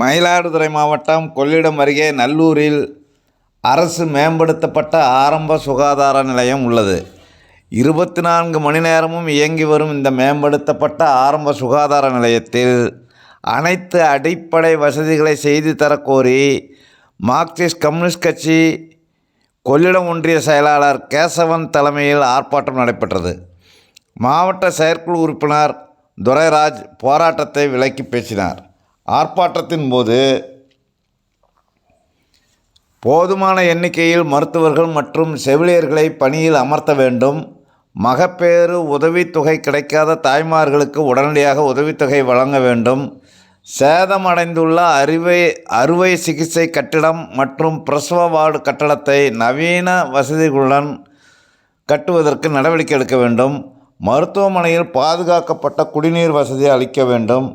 மயிலாடுதுறை மாவட்டம் கொள்ளிடம் அருகே நல்லூரில் அரசு மேம்படுத்தப்பட்ட ஆரம்ப சுகாதார நிலையம் உள்ளது. இருபத்தி நான்கு மணி நேரமும் இயங்கி வரும் இந்த மேம்படுத்தப்பட்ட ஆரம்ப சுகாதார நிலையத்தில் அனைத்து அடிப்படை வசதிகளை செய்து தரக்கோரி மார்க்சிஸ்ட் கம்யூனிஸ்ட் கட்சி கொள்ளிடம் ஒன்றிய செயலாளர் கேசவன் தலைமையில் ஆர்ப்பாட்டம் நடைபெற்றது. மாவட்ட செயற்குழு உறுப்பினர் துரைராஜ் போராட்டத்தை விலக்கி பேசினார். ஆர்ப்பாட்டத்தின் போது போதுமான எண்ணிக்கையில் மருத்துவர்கள் மற்றும் செவிலியர்களை பணியில் அமர்த்த வேண்டும். மகப்பேறு உதவித்தொகை கிடைக்காத தாய்மார்களுக்கு உடனடியாக உதவித்தொகை வழங்க வேண்டும். சேதமடைந்துள்ள அறுவை அறுவை சிகிச்சை கட்டிடம் மற்றும் பிரசவ வார்டு கட்டடத்தை நவீன வசதிகளுடன் கட்டுவதற்கு நடவடிக்கை எடுக்க வேண்டும். மருத்துவமனையில் பாதுகாக்கப்பட்ட குடிநீர் வசதி அளிக்க வேண்டும்.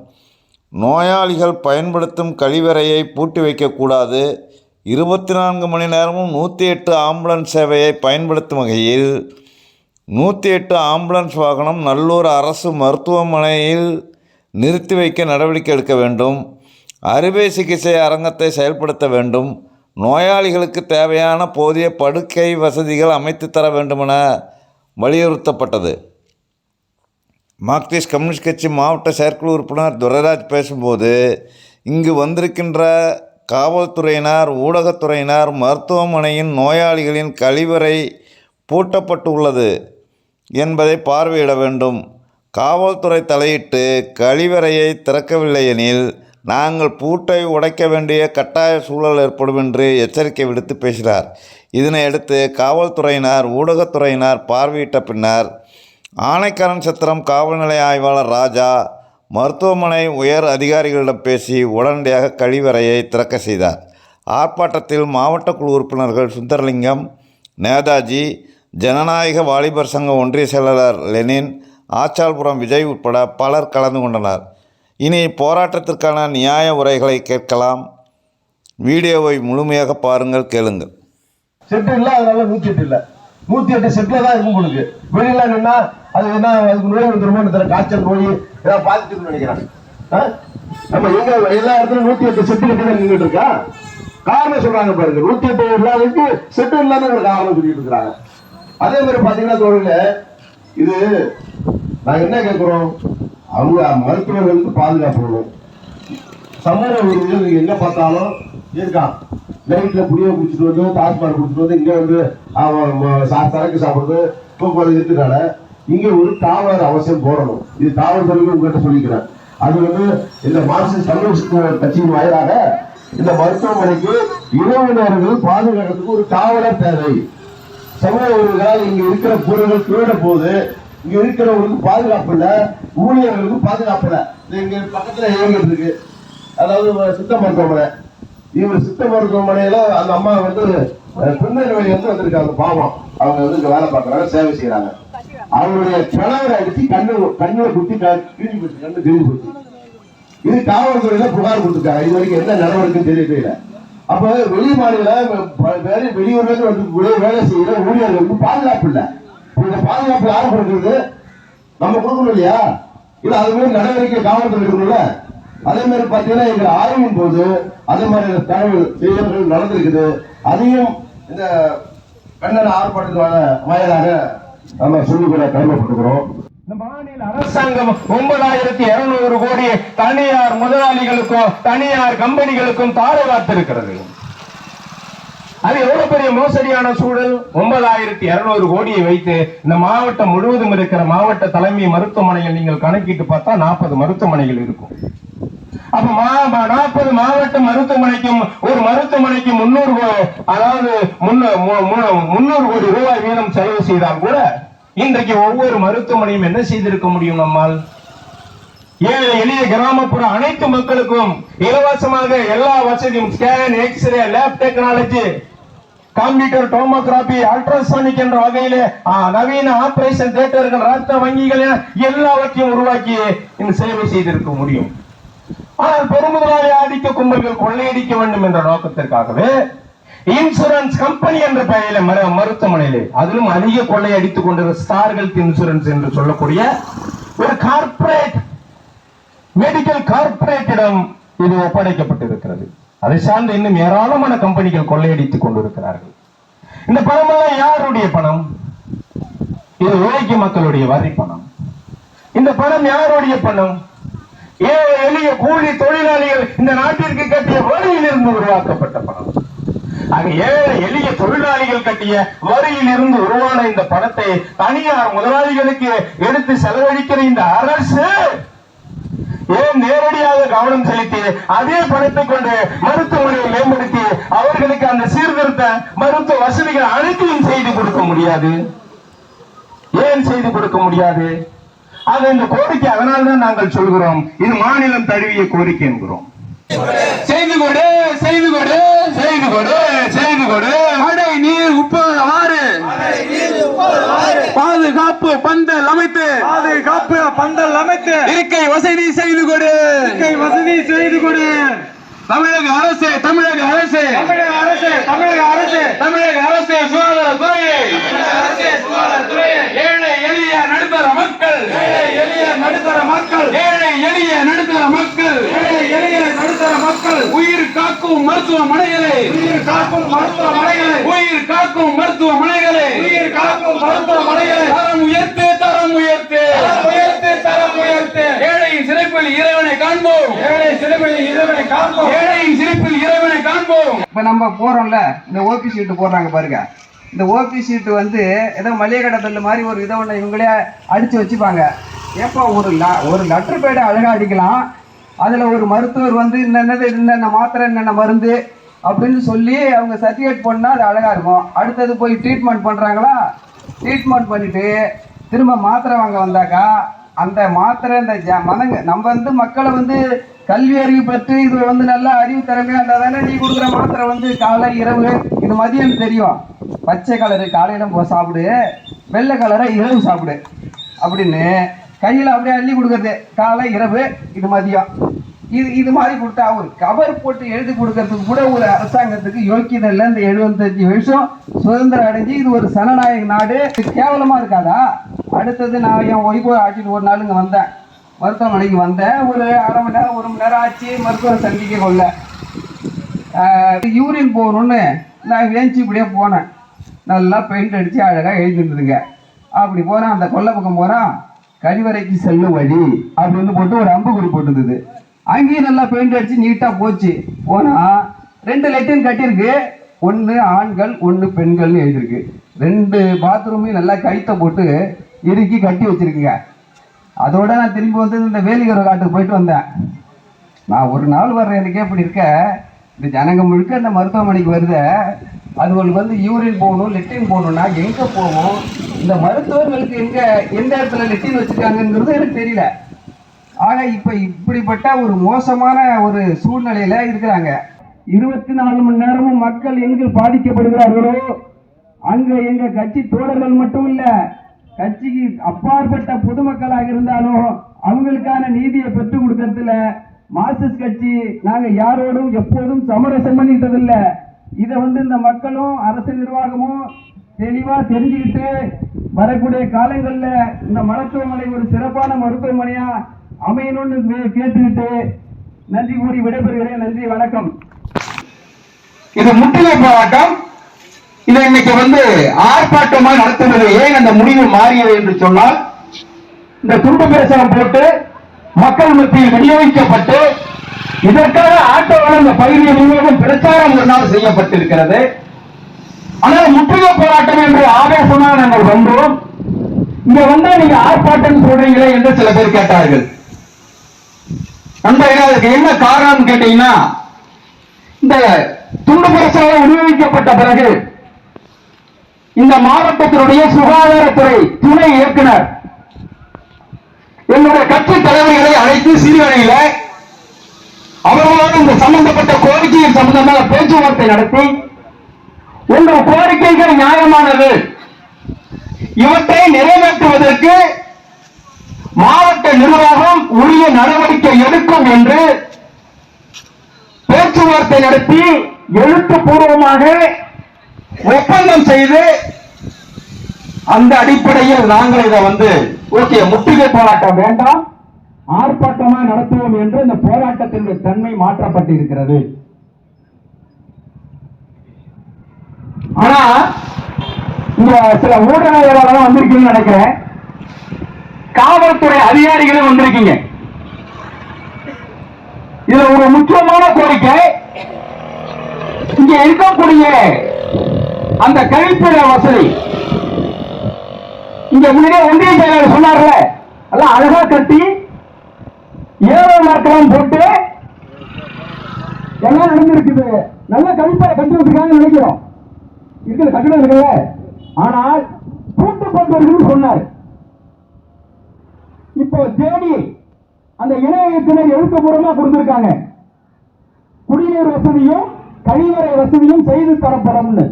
நோயாளிகள் பயன்படுத்தும் கழிவறையை பூட்டி வைக்கக்கூடாது. இருபத்தி நான்கு மணி நேரமும் நூற்றி எட்டு ஆம்புலன்ஸ் சேவையை பயன்படுத்தும் வகையில் நூற்றி எட்டு ஆம்புலன்ஸ் வாகனம் நல்லூர் அரசு மருத்துவமனையில் நிறுத்தி வைக்க நடவடிக்கை எடுக்க வேண்டும். அறுவை சிகிச்சை அரங்கத்தை செயல்படுத்த வேண்டும். நோயாளிகளுக்கு தேவையான போதிய படுக்கை வசதிகள் அமைத்து தர வேண்டுமென வலியுறுத்தப்பட்டது. மார்க்சிஸ்ட் கம்யூனிஸ்ட் கட்சி மாவட்ட செயற்குழு உறுப்பினர் துரைராஜ் பேசும்போது இங்கு வந்திருக்கின்ற காவல்துறையினர் ஊடகத்துறையினர் மருத்துவமனையின் நோயாளிகளின் கழிவறை பூட்டப்பட்டுள்ளது என்பதை பார்வையிட வேண்டும். காவல்துறை தலையிட்டு கழிவறையை திறக்கவில்லை எனில் நாங்கள் பூட்டை உடைக்க வேண்டிய கட்டாய சூழல் ஏற்படும் என்று எச்சரிக்கை விடுத்து பேசினார். இதனையடுத்து காவல்துறையினர் ஊடகத்துறையினர் பார்வையிட்ட பின்னர் ஆனைக்கரன் சத்திரம் காவல் நிலைய ஆய்வாளர் ராஜா மருத்துவமனை உயர் அதிகாரிகளிடம் பேசி உடனடியாக கழிவறையை திறக்க செய்தார். ஆர்ப்பாட்டத்தில் மாவட்ட குழு உறுப்பினர்கள் சுந்தரலிங்கம் நேதாஜி ஜனநாயக வாலிபர் சங்க ஒன்றிய செயலாளர் லெனின் ஆச்சால்புரம் விஜய் உட்பட பலர் கலந்து கொண்டனர். இனி போராட்டத்திற்கான நியாய உரைகளை கேட்கலாம். வீடியோவை முழுமையாக பாருங்கள் கேளுங்கள். செட்டு இல்லை அதனால நூத்தி இல்லை. நூத்தி எட்டு செட்ல தான் இருக்கும் உங்களுக்கு வெளியில நின்னா அது என்ன அதுக்கு நோய் வந்துருமோ காய்ச்சல் நோய் ஏதாவது பாதிச்சுன்னு நினைக்கிறேன். நம்ம எங்க எல்லா இடத்துலயும் நூத்தி எட்டு செட்டு கிட்ட நின்றுட்டு இருக்கா? காரணம் சொல்றாங்க பாருங்க. நூத்தி எட்டு இல்லாததுக்கு செட்டு இல்லாத ஒரு காரணம் சொல்லிட்டு இருக்கிறாங்க. அதே மாதிரி பாத்தீங்கன்னா தொழில இது நாங்க என்ன கேட்கிறோம் அவங்க மருத்துவர்களுக்கு பாதுகாப்பு சமூக உறுதிகள் எங்க பார்த்தாலும் இருக்கான் நைட்ல புளிய குடிச்சிட்டு வந்து டாஸ்மாக் குடிச்சிட்டு வந்து இங்கே வந்து அவன் சரக்கு சாப்பிட்றது போக்குவரத்து இருக்கிறனால இங்கே ஒரு காவலர் அவசியம் போடணும். இது காவல்துறைக்கு உங்கள்கிட்ட சொல்லிக்கிறேன். அது வந்து இந்த மார்க்சிஸ்ட் கம்யூனிஸ்ட் கட்சியின் வாயிலாக இந்த மருத்துவமனைக்கு இரவு நேரங்கள் பாதுகாக்கிறதுக்கு ஒரு காவலர் தேவை. சமூக உறவுகளால் இங்க இருக்கிற பொருள்கள் திருட போது இங்க இருக்கிறவங்களுக்கு பாதுகாப்பு இல்ல ஊழியர்களுக்கு பாதுகாப்பு இல்ல. இது இங்க பக்கத்துல இயங்கிட்டு இருக்கு. அதாவது சித்த மருத்துவமனை. இவர் சித்த மருத்துவமனையில அந்த அம்மா வந்து திருநெல்வேலி வந்து வந்திருக்காங்க பாவம். அவங்க வந்து இங்க வேலை பார்க்கறாங்க சேவை செய்யறாங்க. அவருடைய கணவரை அடிச்சு கண்ணு கண்ணுல குத்தி க- கிழிஞ்சு போச்சு கண்ணு கிழிஞ்சு போச்சு இது காவல்துறையில புகார் கொடுத்துருக்காங்க. இது வரைக்கும் என்ன நடவடிக்கை தெரியல. அப்ப வெளி மாநில ப- வெளியூர்லேருந்து வெளியூர்ல இருந்து வந்து வெளிய வேலை செய்யற ஊழியர்களுக்கு பாதுகாப்பு இல்லை. இந்த பாதுகாப்பு யாரும் கொடுக்குறது? நம்ம கொடுக்கணும் இல்லையா? இல்ல அது மாதிரி நடவடிக்கை காவல்துறை இருக்கணும்ல அதே மாதிரி பார்த்தீங்கன்னா எங்க ஆய்வின் போது அதே மாதிரி தகவல் செயல்கள் நடந்திருக்குது. அதையும் இந்த கண்ணன் ஆர்ப்பாட்டத்தினால வயதாக நம்ம சொல்லிக்கொள்ள கடமைப்பட்டுக்கிறோம் இந்த மாநில அரசாங்கம் ஒன்பதாயிரத்தி இருநூறு கோடி தனியார் முதலாளிகளுக்கும் தனியார் கம்பெனிகளுக்கும் தாரை வார்த்திருக்கிறது. அது எவ்வளவு பெரிய மோசடியான சூழல்? ஒன்பதாயிரத்தி இருநூறு கோடியை வைத்து இந்த மாவட்டம் முழுவதும் இருக்கிற மாவட்ட தலைமை மருத்துவமனையில் நீங்கள் கணக்கிட்டு பார்த்தா நாற்பது மருத்துவமனைகள் இருக்கும். அப்ப நாற்பது மாவட்ட மருத்துவமனைக்கும் ஒரு மருத்துவமனைக்கு முன்னூறு அதாவது முன்னூறு கோடி ரூபாய் வீதம் செலவு செய்தால் கூட இன்றைக்கு ஒவ்வொரு மருத்துவமனையும் என்ன செய்திருக்க முடியும் நம்மால்? ஏழை எளிய கிராமப்புற அனைத்து மக்களுக்கும் இலவசமாக எல்லா வசதியும் scan X-ray lab technology computer tomography ultrasonic என்ற வகையிலே நவீன ஆபரேஷன் தியேட்டர்கள் ரத்த வங்கிகள் எல்லாவற்றையும் உருவாக்கி இந்த சேவை செய்திருக்க முடியும். ஆனால் பெருமுதலாளி ஆதிக்க கும்பல்கள் கொள்ளையடிக்க வேண்டும் என்ற நோக்கத்திற்காகவே இன்சூரன்ஸ் கம்பெனி என்ற பெயரில மருத்துவமனையிலே அதிலும் அதிக கொள்ளையடித்துக் கொண்டிருந்த ஸ்டார் ஹெல்த் இன்சூரன்ஸ் என்று சொல்லக்கூடிய ஒரு கார்பரேட் மெடிக்கல் கார்பரேட்டிடம் இது ஒப்படைக்கப்பட்டிருக்கிறது. அதை சார்ந்து இன்னும் ஏராளமான கம்பெனிகள் கொள்ளையடித்துக் கொண்டிருக்கிறார்கள். இந்த பணமெல்லாம் யாருடைய பணம்? இது உழைக்கும் மக்களுடைய வரி பணம் இந்த பணம் யாருடைய பணம்? ஏழை எளிய கூலி தொழிலாளிகள் இந்த நாட்டிற்கு கட்டிய வரியிலிருந்து உருவாக்கப்பட்ட பணம். ஆக ஏழை எளிய தொழிலாளிகள் கட்டிய வரியில் இருந்து உருவான இந்த பணத்தை தனியார் முதலாளிகளுக்கு எடுத்து செலவழிக்கிற இந்த அரசு ஏன் நேரடியாக கவனம் செலுத்தி அதே பணத்தை கொண்டு மருத்துவமனையை மேம்படுத்தி அவர்களுக்கு அந்த சீர்திருத்த மருத்துவ வசதிகள் அனைத்தையும் செய்து கொடுக்க முடியாது? ஏன் செய்து கொடுக்க முடியாது? ஆக இந்த கோரிக்கை அதனால்தான் நாங்கள் சொல்கிறோம். இது மாநிலம் தழுவிய கோரிக்கை என்கிறோம். செய்து கொடு செய்து கொடு செய்து கொடு செய்து கொடு. மழை நீர் உப்பு ஆறு பாதுகாப்பு பந்தல் அமைத்து. பாதுகாப்பு பந்தல் அமைத்து. இருக்கை வசதி செய்து கொடு. இருக்கை வசதி செய்து கொடு. தமிழக அரசு தமிழக அரசு. தமிழக அரசு தமிழக அரசு. தமிழக அரசு சுகாதாரத்துறை. நடுத்தர மக்கள் எளிய நடுத்தர மக்கள். ஏழை எளிய நடுத்தர மக்கள். ஏழை எளிய நடுத்தர மக்கள். உயிர் காக்கும் மருத்துவமனைகளை. உயிர் காக்கும் மருத்துவமனைகளை. உயிர் காக்கும் மருத்துவமனைகளை. உயிர் காக்கும் மருத்துவமனைகளை. தரம் உயர்த்து தரம் உயர்த்து. உயர்த்து தரம் உயர்த்து. ஏழையின் சிறப்பில் இறைவனை காண்போம். ஏழை சிறுமியை இறைவனை காப்போம் ஏழையின் சிறப்பில் இறைவனை காண்போம். இப்போ நம்ம போகிறோம்ல இந்த ஓபி சீட்டு போடுறாங்க பாருங்க. இந்த ஓபி சீட்டு வந்து ஏதோ மளிகை கடை தள்ளு மாதிரி ஒரு இதை ஒன்று இவங்களே அடித்து வச்சுப்பாங்க. ஏப்பா ஒரு ல ஒரு லெட்டர் பேடை அழகாக அடிக்கலாம். அதில் ஒரு மருத்துவர் வந்து இன்னென்னது இன்னென்ன மாத்திரை என்னென்ன மருந்து அப்படின்னு சொல்லி அவங்க சர்டிஃபிகேட் பண்ணால் அது அழகாக இருக்கும். அடுத்தது போய் ட்ரீட்மெண்ட் பண்ணுறாங்களா ட்ரீட்மெண்ட் பண்ணிவிட்டு திரும்ப மாத்திரை வாங்க வந்தாக்கா அந்த மாத்திரை இந்த ஜ மனங்க நம்ம வந்து மக்களை வந்து கல்வி அறிவு பெற்று இது வந்து நல்லா அறிவு திறமையாக இருந்தால் தானே நீ கொடுக்குற மாத்திரை வந்து காலை இரவு இது மதியம் தெரியும். பச்சை கலரு காலையில போ சாப்பிடு வெள்ளை கலரை இரவு சாப்பிடு. அப்படின்னு கையில் அப்படியே அள்ளி கொடுக்கறது. காலை இரவு இது மதியம். இது இது மாதிரி கொடுத்தா ஒரு கவர் போட்டு எழுதி கொடுக்கறதுக்கு கூட ஒரு அரசாங்கத்துக்கு யோக்கியதை இல்லை. இந்த எழுபத்தஞ்சு வருஷம் சுதந்திரம் அடைஞ்சு இது ஒரு சனநாயக நாடு. கேவலமாக இருக்காதா? அடுத்தது நான் என் ஒய்ஃபை ஆட்சிட்டு ஒரு நாள் இங்கே வந்தேன். மருத்துவமனைக்கு வந்தேன். ஒரு அரை மணி நேரம் ஒரு மணி நேரம் ஆச்சு. மருத்துவரை சந்திக்க கொள்ள. யூரின் போகணுன்னு நான் வேஞ்சி இப்படியே போனேன். நல்லா பெயிண்ட் அடித்து அழகாக எழுதிருந்துங்க அப்படி போனால் அந்த கொல்லை பக்கம் போனால் கழிவறைக்கு செல்லும் வழி அப்படின்னு போட்டு ஒரு அம்புக்குறி போட்டுருந்தது. அங்கேயும் நல்லா பெயிண்ட் அடித்து நீட்டாக போச்சு. போனால் ரெண்டு லெட்டின் கட்டியிருக்கு. ஒன்று ஆண்கள் ஒன்று பெண்கள்னு எழுதியிருக்கு. ரெண்டு பாத்ரூமையும் நல்லா கைத்தை போட்டு இறுக்கி கட்டி வச்சிருக்குங்க. அதோட நான் திரும்பி வந்து இந்த வேலிகர காட்டுக்கு போயிட்டு வந்தேன். நான் ஒரு நாள் வர்றேன் எனக்கு இப்படி இருக்க. இந்த ஜனங்க முழுக்க இந்த மருத்துவமனைக்கு வருத அதுகளுக்கு வந்து யூரின் போகணும் லெட்டின் போகணும்னா எங்கே போகும் இந்த மருத்துவர்களுக்கு எங்கே எந்த இடத்துல லெட்டின் வச்சுருக்காங்கங்கிறது எனக்கு தெரியல. ஆனால் இப்போ இப்படிப்பட்ட ஒரு மோசமான ஒரு சூழ்நிலையில் இருக்கிறாங்க. இருபத்தி நாலு மணி நேரமும் மக்கள் எங்கு பாதிக்கப்படுகிறார்களோ? அங்கே எங்கள் கட்சி தோழர்கள் மட்டும் இல்லை கட்சிக்கு அப்பாற்பட்ட பொதுமக்களாக இருந்தாலும் அவங்களுக்கான நீதியை பெற்றுக் கொடுக்கறதுல மார்க்சிஸ்ட் கட்சி நாங்கள் யாரோடும் எப்போதும் சமரசம் பண்ணிட்டதில்லை. இதை வந்து இந்த மக்களும் அரசு நிர்வாகமும் தெளிவா தெரிஞ்சுக்கிட்டு வரக்கூடிய காலங்கள்ல இந்த மருத்துவமனை ஒரு சிறப்பான மருத்துவமனையா அமையணும்னு கேட்டுக்கிட்டு நன்றி கூறி விடைபெறுகிறேன். நன்றி வணக்கம். இது முற்றுகை போராட்டம் இதை இன்னைக்கு வந்து ஆர்ப்பாட்டமா நடத்துவது ஏன் அந்த முடிவு மாறியது என்று சொன்னால் இந்த துண்டு பிரசனம் போட்டு மக்கள் மத்தியில் விநியோகிக்கப்பட்டு இதற்காக ஆட்டோவில் இந்த பகுதியை முழுவதும் பிரச்சாரம் ஒரு நாள் செய்யப்பட்டிருக்கிறது. ஆனால் முற்றுகை போராட்டம் என்று ஆவேசமாக நாங்கள் வந்தோம். இங்க வந்தா நீங்க ஆர்ப்பாட்டம் சொல்றீங்களே என்று சில பேர் கேட்டார்கள். நண்பர்களே அதுக்கு என்ன காரணம் கேட்டீங்கன்னா இந்த துண்டு பிரச்சாரம் விநியோகிக்கப்பட்ட பிறகு இந்த மாவட்டத்தினுடைய சுகாதாரத்துறை துணை இயக்குனர் என்னுடைய கட்சி தலைவர்களை அழைத்து சீர்காழியில அவர்களோடு இந்த சம்பந்தப்பட்ட கோரிக்கையின் சம்பந்தமாக பேச்சுவார்த்தை நடத்தி உங்கள் கோரிக்கைகள் நியாயமானது. இவற்றை நிறைவேற்றுவதற்கு மாவட்ட நிர்வாகம் உரிய நடவடிக்கை எடுக்கும் என்று பேச்சுவார்த்தை நடத்தி எழுத்துப்பூர்வமாக ஒப்பந்தம் செய்து அந்த அடிப்படையில் நாங்கள் இதை வந்து ஓகே முற்றுகை போராட்டம் வேண்டாம். ஆர்ப்பாட்டமா நடத்துவோம் என்று இந்த போராட்டத்தினுடைய தன்மை மாற்றப்பட்டிருக்கிறது. ஆனா இங்க சில ஊடகவியலாளர் வந்திருக்கீங்கன்னு நினைக்கிறேன். காவல்துறை அதிகாரிகளும் வந்திருக்கீங்க. இதுல ஒரு முக்கியமான கோரிக்கை இங்க இருக்கக்கூடிய அந்த கழிப்பிட வசதி. இங்க முன்னாடியே ஒன்றிய செயலாளர் சொன்னார்ல எல்லாம் அழகா கட்டி எல்லாம் போட்டு எல்லாம் நடந்திருக்குது? நல்ல கழிப்பறை கட்டி வச்சிருக்காங்கன்னு நினைக்கிறோம். இருக்கிற கட்டிடம் இருக்குல்ல? ஆனால் கூட்டு போட்டு சொன்னார். இப்போ தேடி அந்த இணையத்தினர் இயக்குனர் எழுத்துப்பூர்வமா கொடுத்திருக்காங்க. குடிநீர் வசதியும் கழிவறை வசதியும் செய்து தரப்படும்னு.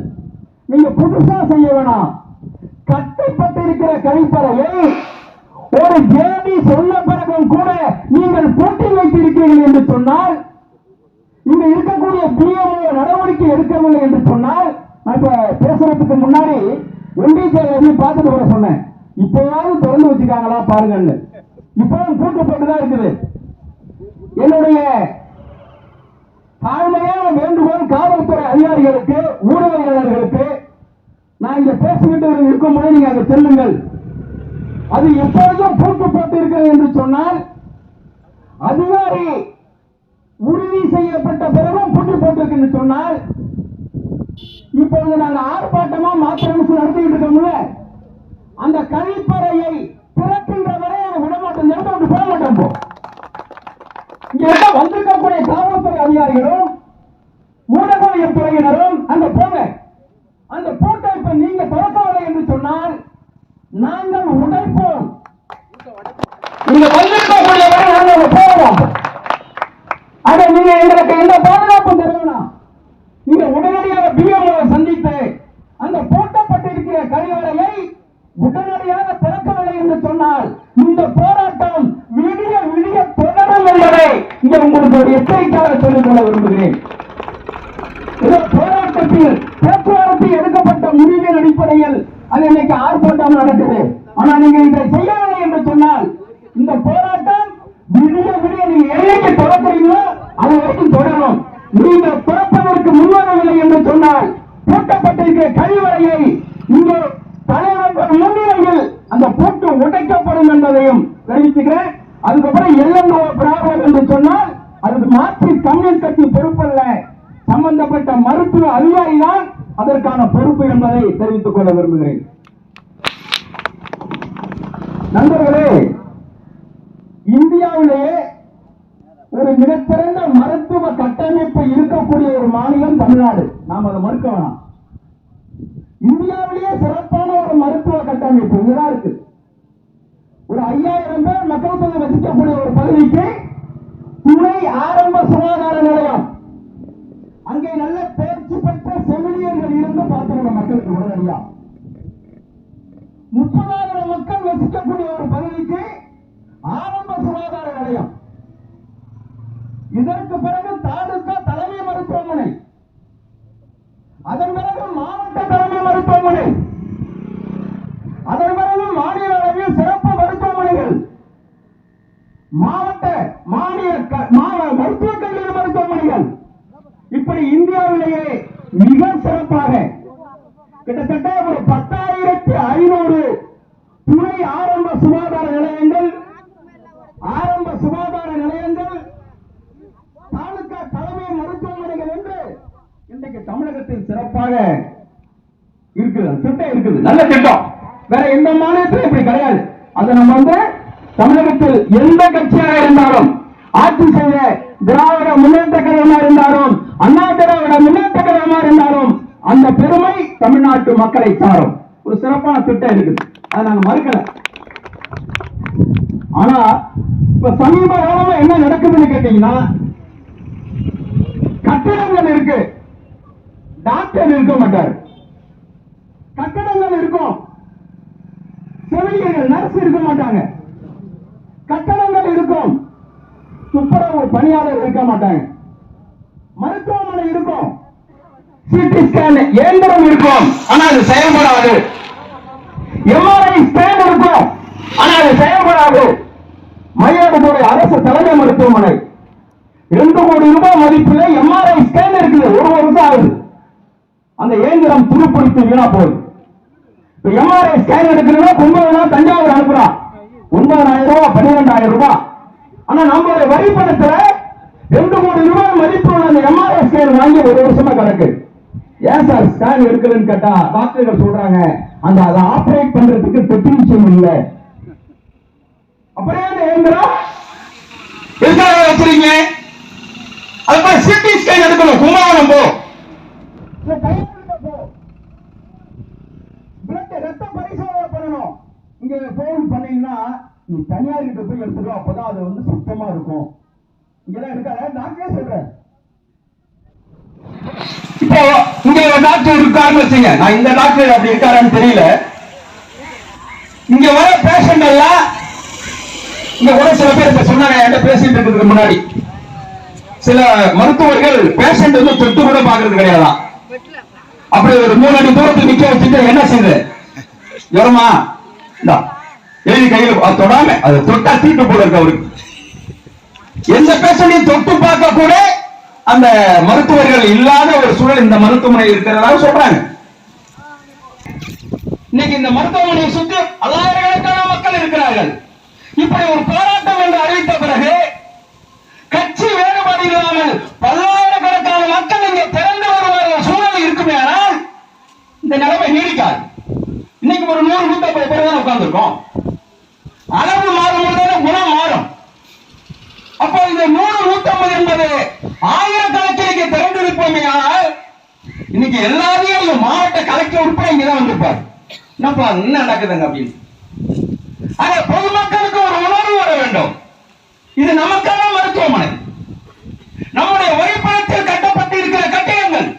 நீங்க புதுசா செய்ய வேணாம். கட்டப்பட்டிருக்கிற கழிப்பறையை ஒரு ஜேடி சொன்ன பிறகும் கூட நீங்கள் பூட்டி வைத்திருக்கிறீர்கள் என்று சொன்னால் இங்க இருக்கக்கூடிய பிஎம்ஓ நடவடிக்கை எடுக்கவில்லை என்று சொன்னால் நான் இப்ப பேசுறதுக்கு முன்னாடி ஒன்றிய செயலர் பார்த்துட்டு வர சொன்னேன். இப்போவாவது திறந்து வச்சுக்காங்களா பாருங்கன்னு. இப்பவும் பூட்டு போட்டுதான் இருக்குது. என்னுடைய தாழ்மையான வேண்டுகோள் காவல்துறை அதிகாரிகளுக்கு ஊடகவியலாளர்களுக்கு நான் இங்க பேசிக்கிட்டு இருக்கும்போது நீங்க அங்க செல்லுங்கள். அது எப்பொழுதும் பூட்டு போட்டு என்று சொன்னால் அதிகாரி உறுதி செய்யப்பட்ட பிறகும் பூட்டி போட்டிருக்கு என்று சொன்னால் இப்பொழுது நாங்கள் ஆர்ப்பாட்டமா மாத்திரம் நடத்திக்கிட்டு இருக்கோம்ல அந்த கழிப்பறையை திறக்கின்ற வரை நாங்க விட மாட்டோம். நிறுத்த விட்டு போக மாட்டோம் போ இங்க வந்திருக்கக்கூடிய காவல்துறை அதிகாரிகளும் ஊடகவியல் துறையினரும் அந்த போங்க. அந்த பூட்டை இப்ப நீங்க திறக்கவில்லை என்று சொன்னால் நாங்கள் உடைப்போம். நீங்க வந்திருக்கக்கூடிய வரை நாங்கள் போவோம் அதை நீங்க எங்களுக்கு எந்த பாதுகாப்பும் தர வேணாம் நீங்க உடனடியாக பிஎம்ஓ சந்தித்து அந்த பூட்டப்பட்டிருக்கிற கழிவறையை உடனடியாக திறக்கவில்லை என்று சொன்னால் இந்த போராட்டம் விடிய விடிய தொடரும் என்பதை இங்க உங்களுக்கு ஒரு எச்சரிக்கையாக சொல்லிக் கொள்ள விரும்புகிறேன். இந்த போராட்டத்தில் போக்குவரத்து எடுக்கப்பட்ட முடிவின் அடிப்படையில் அது இன்னைக்கு ஆர்ப்பாட்டம் நடக்குது. ஆனா நீங்க இதை செய்யவில்லை என்று சொன்னால் இந்த போராட்டம் விடிய விடிய நீங்க என்னைக்கு தொடர்றீங்களோ அது வரைக்கும் தொடரும். நீங்க தொடப்பதற்கு முன்வரவில்லை என்று சொன்னால் பூட்டப்பட்டிருக்கிற கழிவறையை இங்கே தலைவர் முன்னிலையில் அந்த பூட்டு உடைக்கப்படும் என்பதையும் தெரிவித்துக்கிறேன். அதுக்கப்புறம் எல்லோ பிராப்ளம் என்று சொன்னால் அதுக்கு மாற்றி கம்யூனிஸ்ட் கட்சி பொறுப்பல்ல. சம்பந்தப்பட்ட மருத்துவ அதிகாரி தான் அதற்கான பொறுப்பு என்பதை தெரிவித்துக் கொள்ள விரும்புகிறேன். நண்பர்களே இந்தியாவிலேயே ஒரு மிகச்சிறந்த மருத்துவ கட்டமைப்பு இருக்கக்கூடிய ஒரு மாநிலம் தமிழ்நாடு. நாம் அதை மறுக்க வேணாம். இந்தியாவிலேயே சிறப்பான ஒரு மருத்துவ கட்டமைப்பு இங்கதான் இருக்கு. ஒரு ஐயாயிரம் பேர் மக்கள் தொகை வசிக்கக்கூடிய ஒரு பகுதிக்கு துணை ஆரம்ப சுகாதார நிலையம். அங்கே நல்ல தேர்ச்சி பெற்ற செவிலியர்கள் இருந்து பார்த்துக்கணும் மக்களுக்கு உடனடியா முப்பதாயிரம் மக்கள் வசிக்கக்கூடிய ஒரு பகுதிக்கு ஆரம்ப சுகாதார நிலையம். இதற்கு பிறகு தாலுகா தலைமை மருத்துவமனை அதன் பிறகு மாவட்ட தலைமை மருத்துவமனை அதன் பிறகு மாநில அளவில் சிறப்பு மருத்துவமனைகள் மாவட்ட மாநில க- மா- மருத்துவக் கல்லூரி மருத்துவமனைகள் இப்படி இந்தியாவிலேயே மிக சிறப்பாக கிட்டத்தட்ட ஒரு பத்தாயிரத்தி ஐநூறு துணை ஆரம்ப சுகாதார நிலையங்கள் ஆரம்ப சுகாதார நிலையங்கள் தாலுகா தலைமை மருத்துவமனைகள் என்று இன்றைக்கு தமிழகத்தில் சிறப்பாக இருக்குது திட்டம் இருக்குது. நல்ல திட்டம். வேற எந்த மாநிலத்திலும் இப்படி கிடையாது. அதை நம்ம வந்து தமிழகத்தில் எந்த கட்சியாக இருந்தாலும் ஆட்சி செய்த திராவிட முன்னேற்ற கழகமா இருந்தாலும் அண்ணா திராவிட முன்னேற்ற கழகமா இருந்தாலும் அந்த பெருமை தமிழ்நாட்டு மக்களை சாரும். ஒரு சிறப்பான திட்டம் இருக்குது. அதை நாங்க மறுக்கல. ஆனா இப்ப சமீப காலமா என்ன நடக்குதுன்னு கேட்டீங்கன்னா கட்டிடங்கள் இருக்கு. டாக்டர் இருக்க மாட்டார். கட்டடங்கள் இருக்கும். செவிலியர்கள் நர்ஸ் இருக்க மாட்டாங்க. கட்டடங்கள் இருக்கும். துப்புரவு பணியாளர் இருக்க மாட்டாங்க. மருத்துவமனை இருக்கும். சிடி ஸ்கேன் இயந்திரம் இருக்கும். ஆனா அது செயல்படாது. எம்ஆர்ஐ ஸ்கேன் இருக்கும். ஆனா அது செயல்படாது. மயிலாடுதுறை அரசு தலைமை மருத்துவமனை. ரெண்டு கோடி ரூபாய் மதிப்பில் எம்ஆர்ஐ ஸ்கேன் இருக்குது. ஒரு வருஷம் ஆகுது. அந்த இயந்திரம் துருப்பிடித்து வீணா போகுது. இப்ப எம்ஆர்ஐ ஸ்கேன் எடுக்கணும்னா கும்பகோணம் தஞ்சாவூர் அனுப்புறான் ஒன்பதாயிரம் ரூபாய் பன்னிரெண்டாயிரம் ரூபாய். ஆனா நம்மளுடைய வரி பணத்துல ரெண்டு மூணு ரூபாய் மதிப்பு அந்த எம்ஆர்ஐ ஸ்கேன் வாங்கி ஒரு வருஷமா கிடக்கு. ஏன் சார் ஸ்கேன் எடுக்கலன்னு கேட்டா டாக்டர்கள் சொல்றாங்க அந்த அதை ஆப்ரேட் பண்றதுக்கு டெக்னீஷியன் இல்ல. அப்புறம் அந்த இயந்திரம்? எதுக்காக வச்சிருக்கீங்க? அது மாதிரி சிட்டி ஸ்கேன் எடுக்கணும். கும்பகோணம் போ இல்ல கையெழுத்த போ பிளட் ரத்த பரிசோதனை பண்ணணும் இங்க போன் பண்ணீங்கன்னா நீ தனியார் கிட்ட போய் எடுத்துக்கோ அப்பதான் அது வந்து சுத்தமா இருக்கும். இங்கெல்லாம் இருக்காத டாக்டரே சொல்றேன். இப்போ இங்க டாக்டர் இருக்காருன்னு வச்சுங்க. நான் இந்த டாக்டர் அப்படி இருக்காரான்னு தெரியல. இங்க வர பேஷண்ட் எல்லாம் இங்க கூட சில பேர் சொன்னாங்க என்கிட்ட பேசிட்டு இருக்கிறதுக்கு முன்னாடி. சில மருத்துவர்கள் பேஷண்ட் வந்து தொட்டு கூட பாக்குறது கிடையாதான். அப்படி ஒரு மூணு அடி தூரத்துக்கு நிக்க வச்சுட்டு என்ன செய்யுது? ஜுரமா இந்தா, எழுதி கையில தொடாம அதை தொட்டா தீட்டு போல இருக்கு அவருக்கு. எந்த பேஷண்டையும் தொட்டு பார்க்க கூட அந்த மருத்துவர்கள் இல்லாத ஒரு சூழல் இந்த மருத்துவமனை இருக்கிறதாக சொல்றாங்க. இன்னைக்கு இந்த மருத்துவமனையை சுத்தி ஆயிரக்கணக்கான மக்கள் இருக்கிறார்கள். இப்படி ஒரு போராட்டம் என்று அறிவித்த பிறகு கட்சி வேறுபாடு இல்லாமல் பல்லாயிரக்கணக்கான மக்கள் இங்கே திறந்து வருவார்கள் சூழல் இருக்குமே ஆனால் இந்த நிலைமை நீடிக்காது. இன்னைக்கு ஒரு நூறு நூத்தம்பது பேர் தான் உட்கார்ந்துருக்கோம். அளவு மாறும் தானே குணம் மாறும். அப்போ இந்த நூறு நூத்தம்பது என்பது ஆயிரக்கணக்கில் இங்கே திறந்திருப்போமே ஆனால் இன்னைக்கு எல்லாரையும் மாவட்ட கலெக்டர் உட்பட இங்கதான் வந்திருப்பார். என்னப்பா என்ன நடக்குதுங்க அப்படின்னு. ஆனா பொதுமக்களுக்கு ஒரு உணர்வு வர வேண்டும். இது நமக்கான மருத்துவமனை. நம்முடைய வரிப்பணத்தில் கட்டப்பட்டு இருக்கிற கட்டிடங்கள்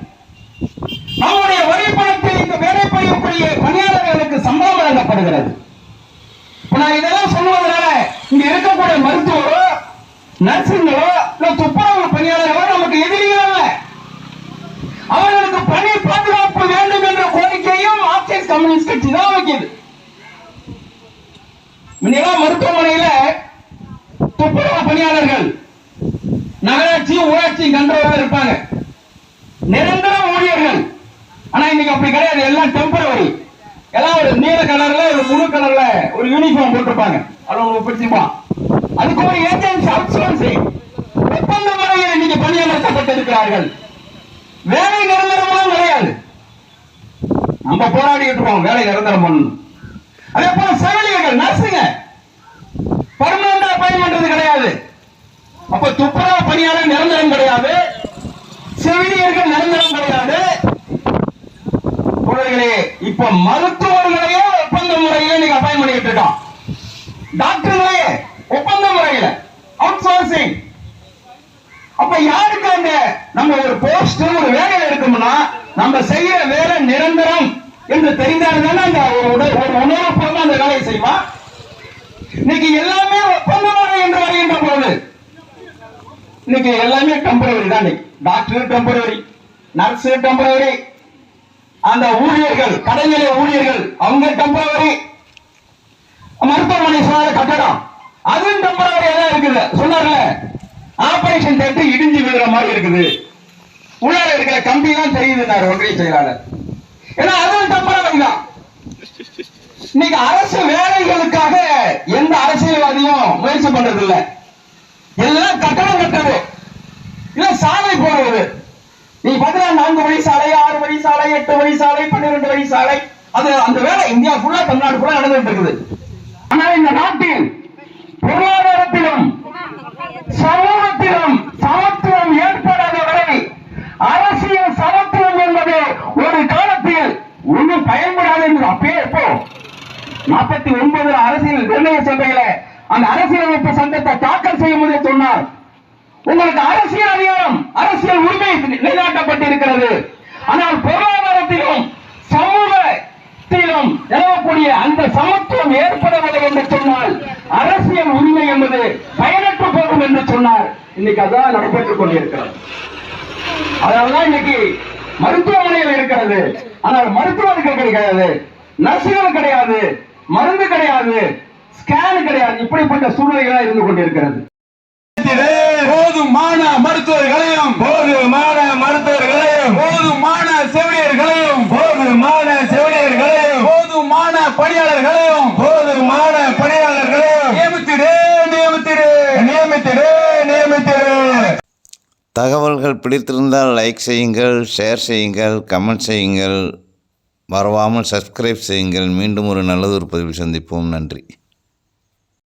நம்முடைய வரிப்பணத்தில் இங்கு வேலை செய்யக்கூடிய பணியாளர்களுக்கு சம்பளம் வழங்கப்படுகிறது. நான் இதெல்லாம் சொல்லுவதனால இங்க இருக்கக்கூடிய மருத்துவரோ நர்சுங்களோ இல்ல துப்புரவு பணியாளர்களோ நமக்கு எதிரிகள் அல்ல. அவர்களுக்கு பணி பாதுகாப்பு வேண்டும் என்ற கோரிக்கையும் மார்க்சிஸ்ட் கம்யூனிஸ்ட் கட்சி தான் வைக்கிறது முன்னெல்லாம் மருத்துவமனையில துப்புரவு பணியாளர்கள் நகராட்சி ஊராட்சி கண்ட்ரோலா இருப்பாங்க. நிரந்தரம் ஆனா இன்னைக்கு அப்படி கிடையாது. எல்லாம் டெம்பரவரி எல்லாம் ஒரு நீல கலர்ல ஒரு முழு கலர்ல ஒரு யூனிஃபார்ம் போட்டிருப்பாங்க. அது உங்களுக்கு பிடிச்சிப்பான் அதுக்கு ஒரு ஏஜென்சி அவுட்சோர்சிங் ஒப்பந்த முறையில் இன்னைக்கு பணியமர்த்தப்பட்டிருக்கிறார்கள். வேலை நிரந்தரமாக கிடையாது. நம்ம போராடிட்டு இருக்கோம். வேலை நிரந்தரம் பண்ணணும். அதே போல செவிலியர்கள் நர்ஸுங்க பர்மனண்டா அப்பாயின்மெண்ட் கிடையாது. அப்ப துப்புரவு பணியாளர் நிரந்தரம் கிடையாது. செவிலியர்கள் நிரந்தரம் கிடையாது. தோழர்களே இப்ப மருத்துவர்களையே ஒப்பந்த முறையில நீங்க அப்பாயின் பண்ணிட்டு இருக்கான். டாக்டர்களையே ஒப்பந்த முறையில அவுட் சோர்சிங் அப்ப யாருக்கு அந்த நம்ம ஒரு போஸ்ட் ஒரு வேலையில இருக்கோம்னா நம்ம செய்யற வேலை நிரந்தரம் என்று தெரிந்தால் தானே அந்த ஒரு உடல் ஒரு உணர்வுபூர்வமா அந்த வேலையை செய்வான்? இன்னைக்கு எல்லாமே ஒப்பந்த முறை என்று வருகின்ற பொழுது இன்னைக்கு எல்லாமே டெம்பரவரி தான் டாக்டர் டெம்பரவரி நர்ஸ் டெம்பரவரி அந்த ஊழியர்கள் கடைநிலை ஊழியர்கள் அவங்க டெம்பரவரி மருத்துவமனை சொன்னார கட்டடம். அதுவும் டெம்பரவரியா தான் இருக்குது. சொன்னார்ல ஆபரேஷன் தேட்டர் இடிஞ்சு விழுற மாதிரி இருக்குது. உள்ளார இருக்கிற கம்பி தான் தெரியுதுன்னாரு ஒன்றிய செயலாளர். ஏன்னா அதுவும் டெம்பரவரி தான். இன்னைக்கு அரசு வேலைகளுக்காக எந்த அரசியல்வாதியும் முயற்சி பண்றது இல்லை எல்லாம் கட்டணம் கட்டுறது. இல்ல சாலை போடுறது. நீ பாத்தீங்கன்னா நான்கு வழி சாலை ஆறு வழி சாலை எட்டு வழி சாலை பன்னிரண்டு வழி சாலை. அது அந்த வேலை இந்தியா ஃபுல்லா தமிழ்நாடு ஃபுல்லா நடந்துட்டு இருக்குது. ஆனா இந்த நாட்டில் பொருளாதாரத்திலும் சமூகத்திலும் சமத்துவம் ஏற்படாத வரை அரசியல் சமத்துவம் என்பது ஒரு காலத்தில் ஒன்றும் பயன்படாது என்று அப்பயே எப்போ நாற்பத்தி ஒன்பதுல அரசியல் நிர்ணய சபையில அந்த அரசியலமைப்பு சட்டத்தை தாக்கல் செய்யும் போதே சொன்னார். உங்களுக்கு அரசியல் அதிகாரம். அரசியல் உரிமை நிலைநாட்டப்பட்டிருக்கிறது. ஆனால் பொருளாதாரத்திலும் சமூகத்திலும் நிலவக்கூடிய அந்த சமத்துவம் ஏற்படவில்லை என்று சொன்னால் அரசியல் உரிமை என்பது பயனற்று போகும் என்று சொன்னார். இன்னைக்கு அதான் நடைபெற்றுக் கொண்டிருக்கிறது அதனாலதான் இன்னைக்கு மருத்துவமனையில் இருக்கிறது. ஆனால் மருத்துவர்கள் கிடைக்காது. நர்சுகள் கிடையாது. மருந்து கிடையாது. ஸ்கேன் கிடையாது. இப்படிப்பட்ட சூழ்நிலைகளாக இருந்து கொண்டிருக்கிறது. போதுமான மருத்துவர்களையும் போதுமான மருத்துவர்களையும் போதுமான செவிலியர்களையும் போதுமான செவிலியர்களையும் போதுமான பணியாளர்களையும் போதுமான பணியாளர்களையும் நியமித்திடு நியமித்திடு. நியமித்திடு நியமித்திடு. தகவல்கள் பிடித்திருந்தால் லைக் செய்யுங்கள் ஷேர் செய்யுங்கள் கமெண்ட் செய்யுங்கள். மறவாமல் சப்ஸ்கிரைப் செய்யுங்கள். மீண்டும் ஒரு நல்லதொரு பதிவில் சந்திப்போம். நன்றி.